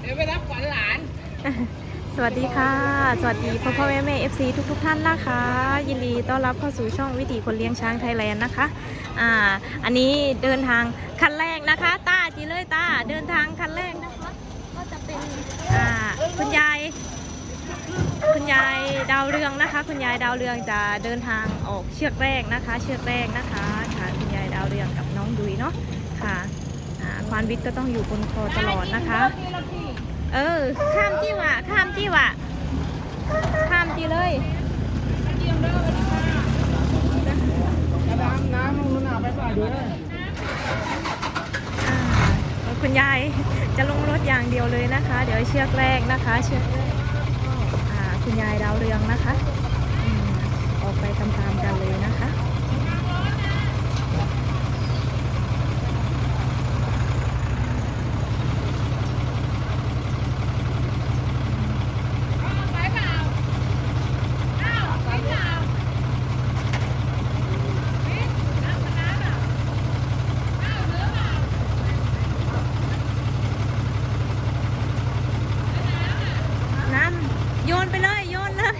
เดี๋ยวไปรับขวัญหลาน สวัสดีค่ะ สวัสดีพ่อพ่อแม่แม่เอฟซีทุกทุกท่านนะคะ ยินดีต้อนรับเข้าสู่ช่องวิถีคนเลี้ยงช้างไทยแลนด์นะคะ อ่า อันนี้เดินทางคันแรกนะคะ ตาจีเลยตาเดินทางคันแรกนะคะ ก็จะเป็น อ่า คุณยาย คุณยายดาวเรืองนะคะ คุณยายดาวเรืองจะเดินทางออกเชือกแรกนะคะ เชือกแรกนะคะค่ะคุณยายดาวเรืองกับน้องดุยเนาะค่ะ ควานวิทย์ก็ต้องอยู่บนคอตลอดนะคะ เออ ข้ามจี้ว่ะข้ามจี้ว่ะข้ามจี้เลยน้ำน้ำมันหนาไปป่าด้วยคุณยายจะลงรถอย่างเดียวเลยนะคะ เดี๋ยวเชือกแรกนะคะ เชือกแรกก็อ่าคุณยายดาวเรืองนะคะอืมออกไปตามๆกันเลยนะคะ น้ำโยนไปเลย โยนเลย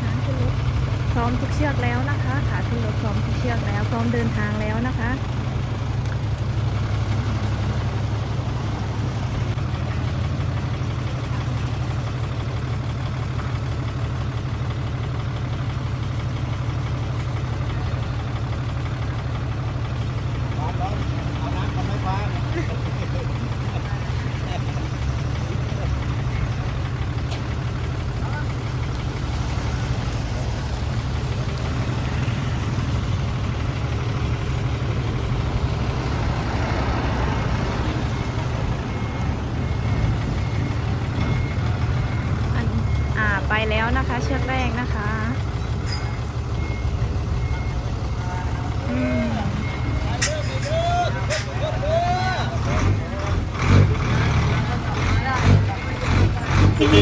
ช้างขึ้นรถพ ร้อมทุกเชือกแล้วนะคะ ขาขึ้นรถพร้อมทุกเชือกแล้ว พร้อมเดินทางแล้วนะคะ เอาน้ำทำไมฟ้า อันอ่าไปแล้วนะคะ เชือกแรกนะคะอืม ไ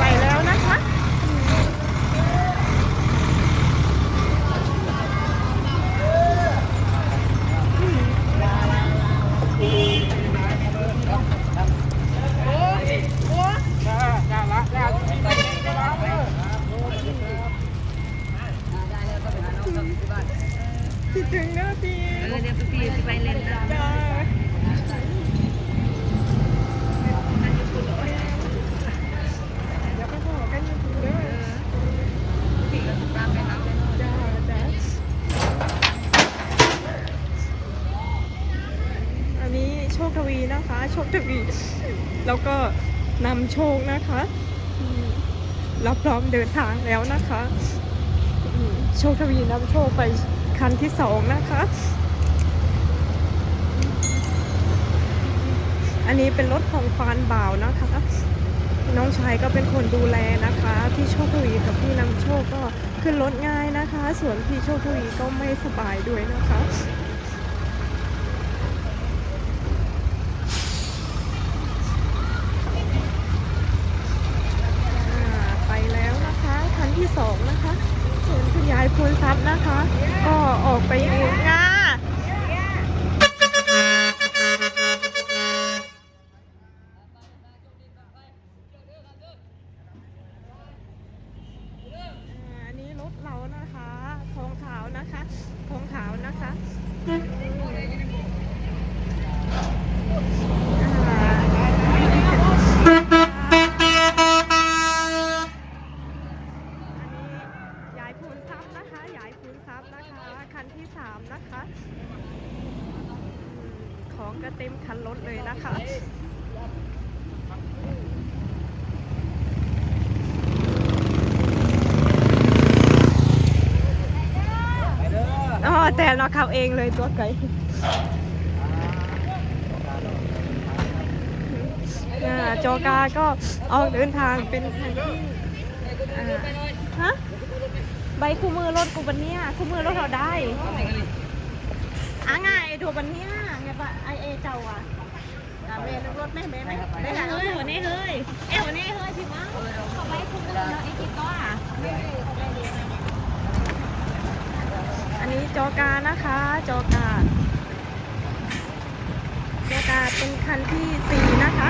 ปแล้วนะคะ จ้าละจ้าไปไปรับเออ คิดถึงนะพี่ เออเดี๋ยวพี่พี่ไปเล่นนะ จ้า เดี๋ยวไปขอกันอยู่เด้อ พี่ก็จะตามไปเอา จ้าจ้าอันนี้โชคทวีนะคะ โชคทวี แล้วก็นำโชคนะคะอืมรับพร้อมเดินทางแล้วนะคะโชคทวีนำโชคไปคันที่สองนะคะ อันนี้เป็นรถของควานบ่าวนะคะ น้องชายก็เป็นคนดูแลนะคะ พี่โชคทวีกับพี่นำโชคก็ขึ้นรถง่ายนะคะ ส่วนพี่โชคทวีก็ไม่สบายด้วยนะคะ อ่าไปแล้วนะคะคันที่ สองนะคะส่วนคุณยายพูนทรัพย์นะคะ ก็ออกไปอยู่งาอ่าอันนี้รถเรานะคะทองขาวนะคะทองขาวนะคะอันนี้ยายพูนทรัพย์นะคะยายพูนทรัพย์นะคะ คั นะคะ ของก็เต็มคันรถเลยนะคะอ๋อแต่เราขับเองเลยตัวไก่อ่าโจกาก็ออกเดินทางเป็นคันที่ฮะ ใบคู่มือรถกูบันเนี้ยคู่มือรถเราได้อะไงดูบันเนี้ยไงปะไอเอเจ้าอะเมย์รถแม่เมย์ไหมเมย์เฮ้ยหัวนี้เฮ้ยเอ้หัวนี้เฮ้ยพี่มั้เขาใบคู่มือเราไอจิตก็อะอันนี้จอการนะคะ จอการจอการเป็นคันที่สี่นะคะ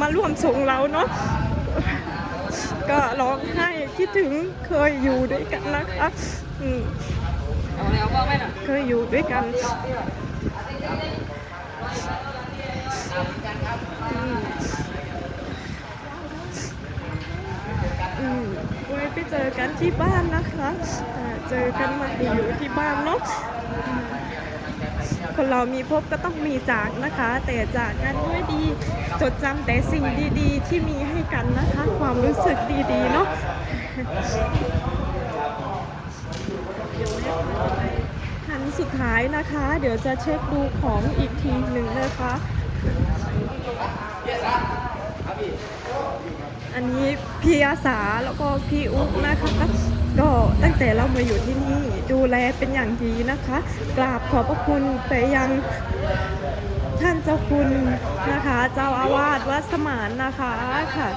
มาร่วมส่งเราเนาะก็ร้องไห้คิดถึงเคยอยู่ด้วยกันนะคะเคยอยู่ด้วยกันอืมไว้ไปเจอกันที่บ้านนะคะ เจอกันมาอยู่ที่บ้านเนาะ คนเรามีพบก็ต้องมีจากนะคะ แต่จากกันด้วยดีจดจำแต่สิ่งดีๆ ที่มีให้กันนะคะ ความรู้สึกดีๆเนาะคันสุดท้ายนะคะ เดี๋ยวจะเช็คดูของอีกทีหนึ่งนะคะอันนี้พี่อาสาแล้วก็พี่อุ๊บนะคะ ก็ตั้งแต่เรามาอยู่ที่นี่ดูแลเป็นอย่างดีนะคะ กราบขอบพระคุณไปยังท่านเจ้าคุณนะคะ เจ้าอาวาสวัดสมานนะคะค่ะ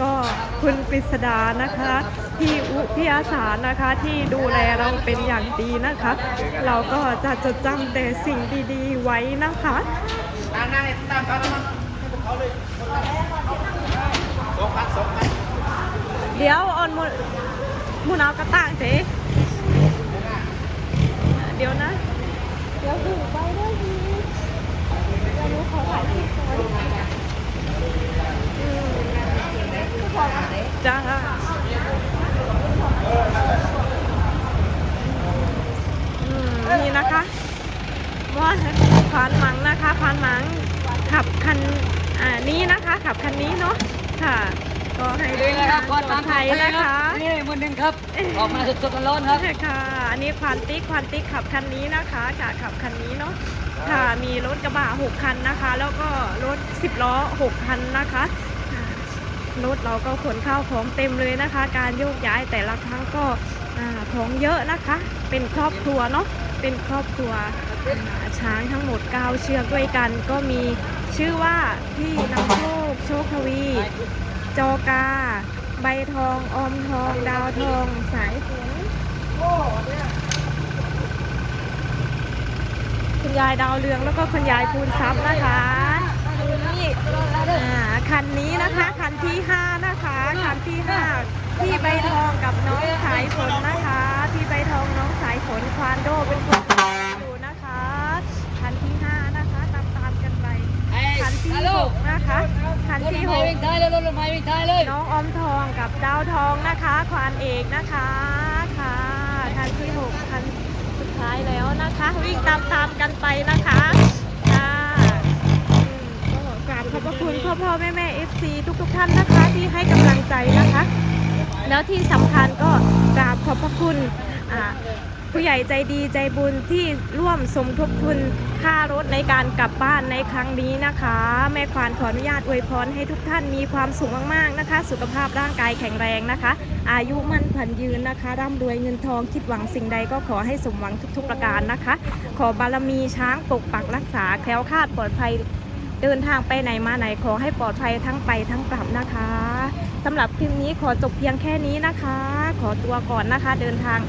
ก็คุณกฤษดานะคะพี่อุพี่อาสานะคะที่ดูแลเราเป็นอย่างดีนะคะ เราก็จะจดจำแต่สิ่งดีๆไว้นะคะตามนั่งตามเขาเลยสองพันสองพันเดี๋ยวออนมุ มุนเอากระต่างเจ๊เดี๋ยวนะ เดี๋ยวถึงไปด้วยทีเดี๋ยวหนูขอถ่ายคลิปก่อนอืมจ้าอืมนี่นะคะว่าพานมังนะคะพานมังขับคันอ่านี้นะคะ ขับคันนี้เนาะค่ะ ก็ให้เดินทางปลอดภัยนะคะนี่มือหนึ่งครับ ออกมาสดๆร้อนๆครับค่ะอันนี้ควานติ๊กควานติ๊กขับคันนี้นะคะค่ะขับคันนี้เนาะค่ะมีรถกระบะหกคันนะคะ แล้วก็รถสิบล้อหกคันนะคะค่ะรถเราก็ขนข้าวของเต็มเลยนะคะ การโยกย้ายแต่ละครั้งก็อ่าของเยอะนะคะ เป็นครอบครัวเนาะเป็นครอบครัวอ่าช้างทั้งหมด 9 เชือกด้วยกัน ก็มีชื่อว่าพี่นำโชคโชคทวี จอกา ใบทอง ออมทอง ดาวทอง สายฝนคุณยายดาวเรืองแล้วก็คุณยายพูนทรัพย์นะคะนี่อ่าคันนี้นะคะ คันที่5นะคะ คันที่5ที่ใบทองกับน้องสายฝนนะคะ พี่ใบทองน้องสายฝนควานโดเป็นคนอยู่นะคะ คันที่ 5 นะคะ ตามตามๆกันไป คันที่หกนะคะ คัน ท้ายเลยรถไฟวิ่งท้ายเลยน้องออมทองกับดาวทองนะคะควานเอกนะคะค่ะคันที่หกคันสุดท้ายแล้วนะคะ วิ่งตามตามๆกันไปนะคะค่ะกราบขอบพระคุณพ่อพ่อแม่แม่เอฟซีทุกทุกท่านนะคะที่ให้กำลังใจนะคะ แล้วที่สำคัญก็กราบขอบพระคุณอ่า ผู้ใหญ่ใจดีใจบุญที่ร่วมสมทบทุนค่ารถในการกลับบ้านในครั้งนี้นะคะ แม่ควานขออนุญาตอวยพรให้ทุกท่านมีความสุขมากๆนะคะ สุขภาพร่างกายแข็งแรงนะคะ อายุมั่นขวัญยืนนะคะร่ำรวยเงินทองคิดหวังสิ่งใดก็ขอให้สมหวังทุกๆประการนะคะ ขอบารมีช้างปกปักรักษาแคล้วคลาดปลอดภัยเดินทางไปไหนมาไหนขอให้ปลอดภัยทั้งไปทั้งกลับนะคะสำหรับคลิปนี้ขอจบเพียงแค่นี้นะคะ ขอตัวก่อนนะคะ เดินทาง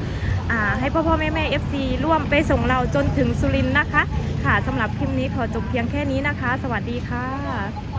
ให้พ่อพ่อแม่แม่เอฟซีร่วมไปส่งเราจนถึงสุรินทร์นะคะ ค่ะสำหรับคลิปนี้ขอจบเพียงแค่นี้นะคะ สวัสดีค่ะ